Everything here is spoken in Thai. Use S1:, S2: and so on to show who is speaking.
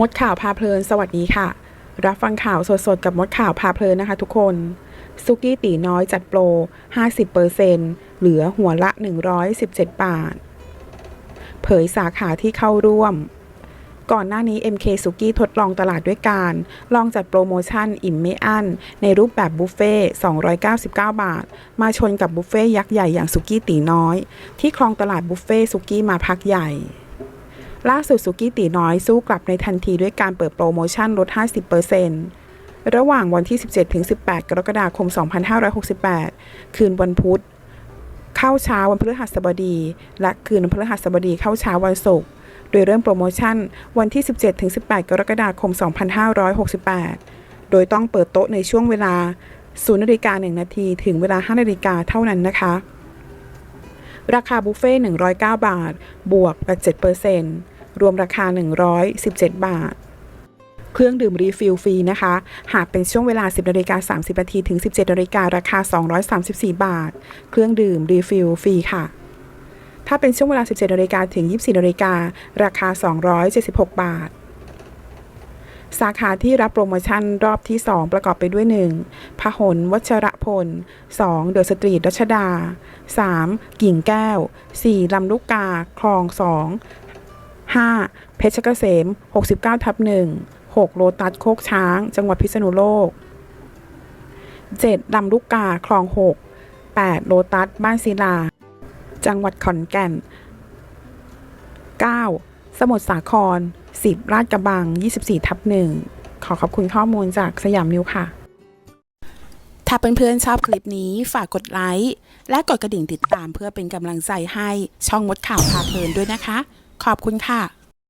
S1: มดข่าวพาเพลิน สวัสดีค่ะ รับฟังข่าวสดๆ กับมดข่าวพาเพลินนะคะทุกคน ซุกี้ตีน้อยจัดโปร 50%เหลือหัวละ 117 บาท เผยสาขาที่เข้าร่วม ก่อนหน้านี้ MK ซุกี้ทดลองตลาดด้วยการ ลองจัดโปรโมชั่นอิ่มไม่อั้น ในรูปแบบบุฟเฟ่ต์299 บาท มาชนกับบุฟเฟ่ต์ยักษ์ใหญ่อย่างซุกี้ตีน้อย ที่ครองตลาดบุฟเฟ่ต์ซุกี้มาพักใหญ่ ล่าสุดสุกี้ตีน้อยสู้กลับในทันทีด้วยการเปิดโปรโมชั่นลด 50%ระหว่างวันที่ 17-18 กรกฎาคม 2568 คืนวันพุธ เข้าเช้าวันพฤหัสบดี และคืนวันพฤหัสบดีเข้าเช้าวันศุกร์ โดยเริ่มโปรโมชั่นวันที่ 17-18 กรกฎาคม 2568 โดยต้องเปิดโต๊ะในช่วงเวลา0นาฬิกา1นาทีถึงเวลา 5นาฬิกาเท่านั้นนะคะราคาบุฟเฟ่ต์109 บาท บวก7% รวมราคา 117 บาท เครื่องดื่มรีฟิลฟรีนะคะ หากเป็นช่วงเวลา 10นาฬิกา30นาทีถึง 17นาฬิการาคา 234 บาท เครื่องดื่มรีฟิลฟรีค่ะ ถ้าเป็นช่วงเวลา 17นาฬิกาถึง 24นาฬิการาคา 276 บาทสาขาที่รับโปรโมชั่นรอบที่ 2 ประกอบไปด้วย 1. พหลวัชรพล 2. เดอะสตรีทรัชดา 3. กิ่งแก้ว 4. ลำลูกกา คลอง2 5. เพชรเกษม 69 ทับ1 6. โลตัสโคกช้าง จังหวัดพิษณุโลก 7. ลำลูกกา คลอง 6 8. โลตัส บ้านศิลา จังหวัดขอนแก่น 9. สมุทรสาคร 10ลาดกระบัง 24 ทับ 1 ขอขอบคุณข้อมูลจากสยามนิวค่ะ ถ้าเพื่อนๆชอบคลิปนี้ฝากกดไลค์ และกดกระดิ่งติดตามเพื่อเป็นกำลังใจให้ช่องมดข่าวพาเพลินด้วยนะคะ ขอบคุณค่ะ